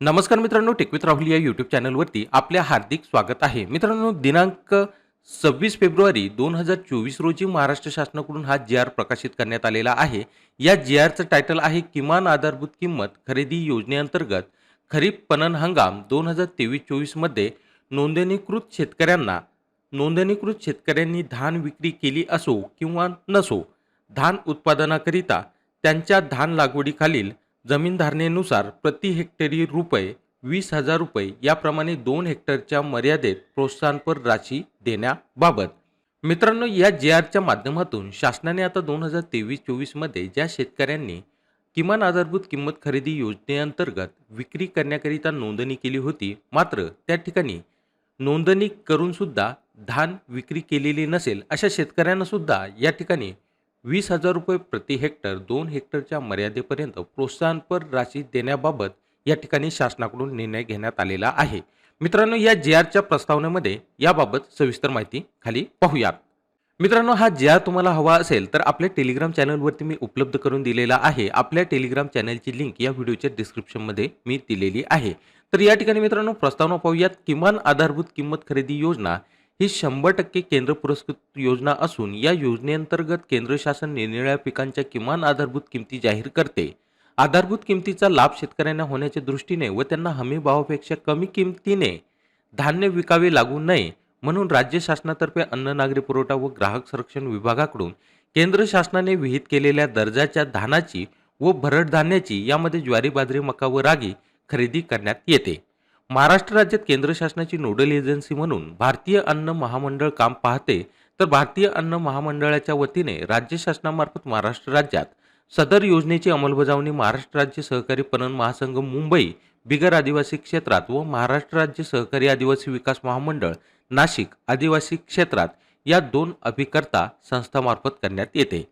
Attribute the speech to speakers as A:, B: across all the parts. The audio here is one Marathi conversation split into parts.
A: नमस्कार मित्रांनो टेकवित राहुल या यूट्यूब चॅनलवरती आपल्या हार्दिक स्वागत आहे. मित्रांनो दिनांक सव्वीस फेब्रुवारी दोन हजार चोवीस रोजी महाराष्ट्र शासनाकडून हा जी आर प्रकाशित करण्यात आलेला आहे. या जी आरचं टायटल आहे किमान आधारभूत किंमत खरेदी योजनेअंतर्गत खरीप पणन हंगाम दोन हजार तेवीस चोवीसमध्ये नोंदणीकृत शेतकऱ्यांना नोंदणीकृत शेतकऱ्यांनी धान विक्री केली असो किंवा नसो धान उत्पादनाकरिता त्यांच्या धान लागवडीखालील जमीनधारणेनुसार प्रति हेक्टरी रुपये वीस हजार रुपये याप्रमाणे दोन हेक्टरच्या मर्यादेत प्रोत्साहनपर राशी देण्याबाबत. मित्रांनो या जे आरच्या माध्यमातून शासनाने आता दोन हजार तेवीस चोवीसमध्ये ज्या शेतकऱ्यांनी किमान आधारभूत किंमत खरेदी योजनेअंतर्गत विक्री करण्याकरिता नोंदणी केली होती मात्र त्या ठिकाणी नोंदणी करूनसुद्धा धान विक्री केलेली नसेल अशा शेतकऱ्यांनासुद्धा या ठिकाणी वीस हजार रुपये प्रति हेक्टर दोन हेक्टरच्या मर्यादेपर्यंत प्रोत्साहनपर राशी देण्याबाबत या ठिकाणी शासनाकडून निर्णय घेण्यात आलेला आहे. मित्रांनो या जे आरच्या प्रस्तावनेमध्ये याबाबत सविस्तर माहिती खाली पाहूयात. मित्रांनो हा जे आर तुम्हाला हवा असेल तर आपल्या टेलिग्राम चॅनलवरती मी उपलब्ध करून दिलेला आहे. आपल्या टेलिग्राम चॅनलची लिंक या व्हिडिओच्या डिस्क्रिप्शनमध्ये मी दिलेली आहे. तर या ठिकाणी मित्रांनो प्रस्तावना पाहूयात. किमान आधारभूत किंमत खरेदी योजना ही शंभर टक्के केंद्र पुरस्कृत योजना असून या योजनेअंतर्गत केंद्र शासन निरनिळ्या पिकांच्या किमान आधारभूत किमती जाहीर करते. आधारभूत किमतीचा लाभ शेतकऱ्यांना होण्याच्या दृष्टीने व त्यांना हमी भावापेक्षा कमी किमतीने धान्य विकावे लागू नये म्हणून राज्य शासनातर्फे अन्न नागरी पुरवठा व ग्राहक संरक्षण विभागाकडून केंद्र शासनाने विहित केलेल्या दर्जाच्या धानाची व भरड धान्याची यामध्ये ज्वारी बाजरी मका व रागी खरेदी करण्यात येते. महाराष्ट्र राज्यात केंद्र शासनाची नोडल एजन्सी म्हणून भारतीय अन्न महामंडळ काम पाहते तर भारतीय अन्न महामंडळाच्या वतीने राज्य शासनामार्फत महाराष्ट्र राज्यात सदर योजनेची अंमलबजावणी महाराष्ट्र राज्य सहकारी पणन महासंघ मुंबई बिगर आदिवासी क्षेत्रात व महाराष्ट्र राज्य सहकारी आदिवासी विकास महामंडळ नाशिक आदिवासी क्षेत्रात या दोन अभिकर्ता संस्थामार्फत करण्यात येते.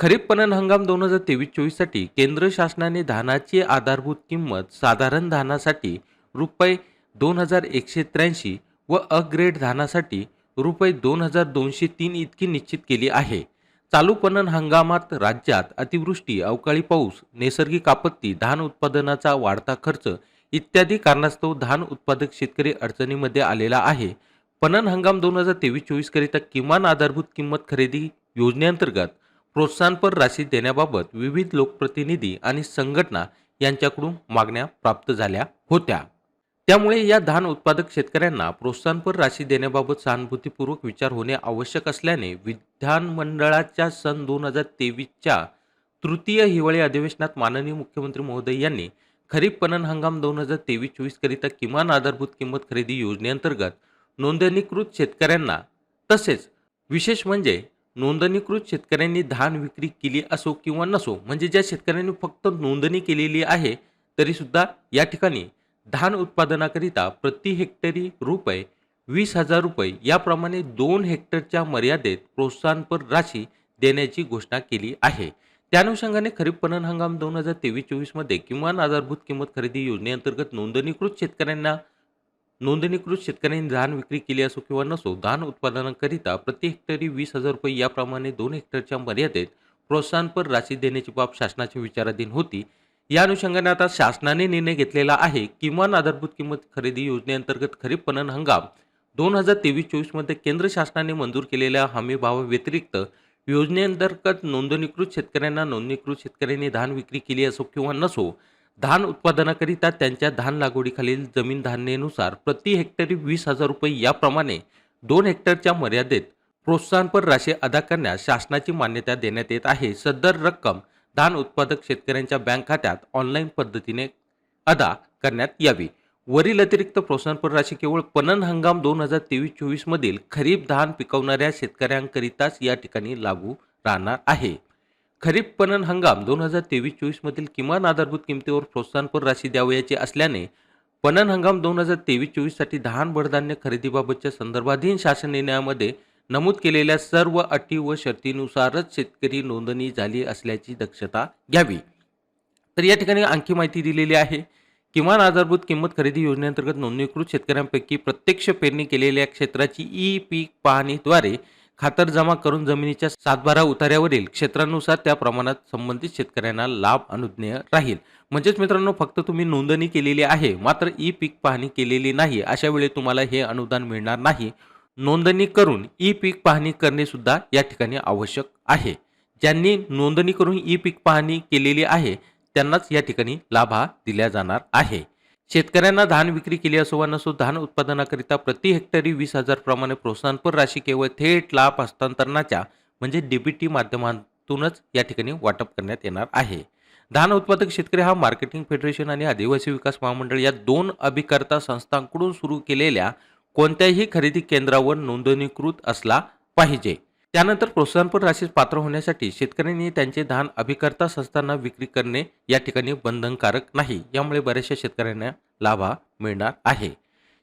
A: खरीप पणन हंगाम दोन हजार तेवीस चोवीससाठी केंद्र शासनाने धानाची आधारभूत किंमत साधारण धानासाठी रुपये दोन हजार एकशे त्र्याऐंशी व अग्रेड धानासाठी रुपये दोन हजार दोनशे तीन इतकी निश्चित केली आहे. चालू पणन हंगामात राज्यात अतिवृष्टी अवकाळी पाऊस नैसर्गिक आपत्ती धान उत्पादनाचा वाढता खर्च इत्यादी कारणास्तव धान उत्पादक शेतकरी अडचणीमध्ये आलेला आहे. पणन हंगाम दोन हजार तेवीस चोवीसकरिता किमान आधारभूत किंमत खरेदी योजनेअंतर्गत प्रोत्साहनपर राशी देण्याबाबत विविध लोकप्रतिनिधी आणि संघटना यांच्याकडून मागण्या प्राप्त झाल्या होत्या. त्यामुळे या धान उत्पादक शेतकऱ्यांना प्रोत्साहनपर राशी देण्याबाबत सहानुभूतीपूर्वक विचार होणे आवश्यक असल्याने विधानमंडळाच्या सन दोन हजार तेवीसच्या तृतीय हिवाळी अधिवेशनात माननीय मुख्यमंत्री महोदय यांनी खरीप पणन हंगाम दोन हजार तेवीस चोवीसकरिता किमान आधारभूत किंमत खरेदी योजनेअंतर्गत नोंदणीकृत शेतकऱ्यांना तसेच विशेष म्हणजे नोंदणीकृत शेतकऱ्यांनी धान विक्री केली असो किंवा नसो म्हणजे ज्या शेतकऱ्यांनी फक्त नोंदणी केलेली आहे तरीसुद्धा या ठिकाणी धान उत्पादनाकरिता प्रति हेक्टरी रुपये वीस हजार रुपये याप्रमाणे दोन हेक्टरच्या मर्यादेत प्रोत्साहनपर राशी देण्याची घोषणा केली आहे. त्या अनुषंगाने खरीप पणन हंगाम दोन हजार तेवीस चोवीसमध्ये किमान आधारभूत किंमत खरेदी योजनेअंतर्गत नोंदणीकृत शेतकऱ्यांना नोंदणीकृत शेतकऱ्यांनी धान विक्री केली असो किंवा नसो धान उत्पादनाकरिता प्रति हेक्टरी वीस हजार रुपये याप्रमाणे दोन हेक्टरच्या मर्यादेत प्रोत्साहनपर राशी देण्याची बाब शासनाच्या विचाराधीन होती. या अनुषंगाने आता शासनाने निर्णय घेतलेला आहे किमान आधारभूत किंमत खरेदी योजनेअंतर्गत खरीप पणन हंगाम दोन हजार तेवीस चोवीसमध्ये केंद्र शासनाने मंजूर केलेल्या हमीभावाव्यतिरिक्त योजनेअंतर्गत नोंदणीकृत शेतकऱ्यांना नोंदणीकृत शेतकऱ्यांनी धान विक्री केली असो किंवा नसो धान उत्पादनाकरिता त्यांच्या धान लागवडीखालील जमीन धान्यनुसार प्रति हेक्टरी वीस हजार रुपये याप्रमाणे दोन हेक्टरच्या मर्यादेत प्रोत्साहनपर राशी अदा करण्यास शासनाची मान्यता देण्यात येत आहे. सदर रक्कम धान उत्पादक शेतकऱ्यांच्या बँक खात्यात ऑनलाईन पद्धतीने अदा करण्यात यावी. वरील अतिरिक्त प्रोत्साहनपर राशी केवळ पणन हंगाम दोन हजार तेवीस चोवीसमधील खरीप धान पिकवणाऱ्या शेतकऱ्यांकरिताच या ठिकाणी लागू राहणार आहे. खरीप पणन हंगाम दोन हजार तेवीस चोवीसमधील किमान आधारभूत किमतीवर प्रोत्साहनपर राशी द्यावयाची असल्याने पणन हंगाम दोन हजार तेवीस चोवीससाठी धान भडधान्य खरेदीबाबतच्या संदर्भाधीन शासन निर्णयामध्ये नमूद केलेल्या सर्व अटी व शर्तीनुसारच शेतकरी नोंदणी झाली असल्याची दक्षता घ्यावी. तर या ठिकाणी आणखी माहिती दिलेली आहे. किमान आधारभूत किंमत खरेदी योजनेअंतर्गत नोंदणीकृत शेतकऱ्यांपैकी प्रत्यक्ष पेरणी केलेल्या क्षेत्राची ई पीक पाहणीद्वारे खातर जमा करून जमिनीच्या सातबारा उतार्यावरील क्षेत्रानुसार त्या प्रमाणात संबंधित शेतकऱ्यांना लाभ अनुज्ञेय राहील. म्हणजेच मित्रांनो फक्त तुम्ही नोंदणी केलेली आहे मात्र ई पीक पाहणी केलेली नाही अशा वेळी तुम्हाला हे अनुदान मिळणार नाही. नोंदणी करून ई पीक पाहणी करणे सुद्धा या ठिकाणी आवश्यक आहे. ज्यांनी नोंदणी करून ई पीक पाहणी केलेली आहे त्यांनाच या ठिकाणी लाभ हा दिला जाणार आहे. शेतकऱ्यांना धान विक्री केली असो वा नसो धान उत्पादनाकरिता प्रति हेक्टरी वीस हजार प्रमाणे प्रोत्साहनपर राशी केवळ थेट लाभ हस्तांतरणाच्या म्हणजे डीबीटी माध्यमातूनच या ठिकाणी वाटप करण्यात येणार आहे. धान उत्पादक शेतकरी हा मार्केटिंग फेडरेशन आणि आदिवासी विकास महामंडळ या दोन अभिकर्ता संस्थांकडून सुरू केलेल्या कोणत्याही खरेदी केंद्रावर नोंदणीकृत असला पाहिजे. त्यानंतर प्रोत्साहनपर राशीस पात्र होण्यासाठी शेतकऱ्यांनी त्यांचे धान अभिकर्ता संस्थांना विक्री करणे या ठिकाणी बंधनकारक नाही. यामुळे बऱ्याचशा शेतकऱ्यांना लाभा मिळणार आहे.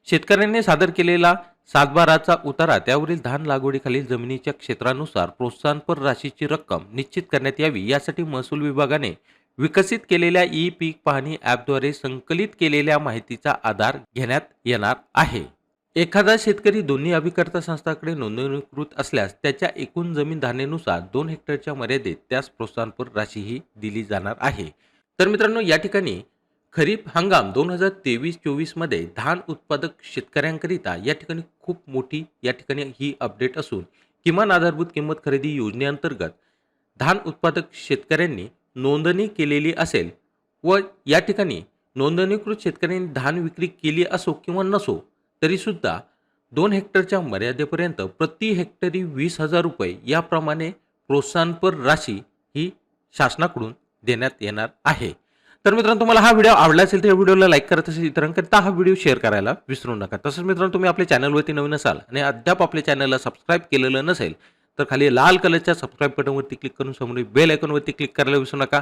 A: शेतकऱ्यांनी सादर केलेला सातबाराचा उतारा त्यावरील धान लागवडीखालील जमिनीच्या क्षेत्रानुसार प्रोत्साहनपर राशीची रक्कम निश्चित करण्यात यावी. यासाठी महसूल विभागाने विकसित केलेल्या ई पीक पाहणी ॲपद्वारे संकलित केलेल्या माहितीचा आधार घेण्यात येणार आहे. एखादा शेतकरी दोन्ही अभिकर्ता संस्थाकडे नोंदणीकृत असल्यास त्याच्या एकूण जमीन धान्यानुसार दोन हेक्टरच्या मर्यादेत त्यास प्रोत्साहनपर राशीही दिली जाणार आहे. तर मित्रांनो या ठिकाणी खरीप हंगाम दोन हजार तेवीस चोवीसमध्ये धान उत्पादक शेतकऱ्यांकरिता या ठिकाणी खूप मोठी या ठिकाणी ही अपडेट असून किमान आधारभूत किंमत खरेदी योजनेअंतर्गत धान उत्पादक शेतकऱ्यांनी नोंदणी केलेली असेल व या ठिकाणी नोंदणीकृत शेतकऱ्यांनी धान विक्री केली असो किंवा नसो तरीसुद्धा दोन हेक्टरच्या मर्यादेपर्यंत प्रति हेक्टरी वीस हजार रुपये याप्रमाणे प्रोत्साहनपर राशी ही शासनाकडून देण्यात येणार आहे. तर मित्रांनो तुम्हाला हा व्हिडिओ आवडला असेल तर या व्हिडिओला लाईक करत असेल इतरांकरिता हा व्हिडिओ शेअर करायला विसरू नका. तसंच मित्रांनो तुम्ही आपल्या चॅनलवरती नवीन असाल आणि अद्याप आपल्या चॅनलला सबस्क्राईब केलेलं नसेल तर खाली लाल कलरच्या सबस्क्राईब बटनवरती क्लिक करून समोर बेल आयकॉनवरती क्लिक करायला विसरू नका.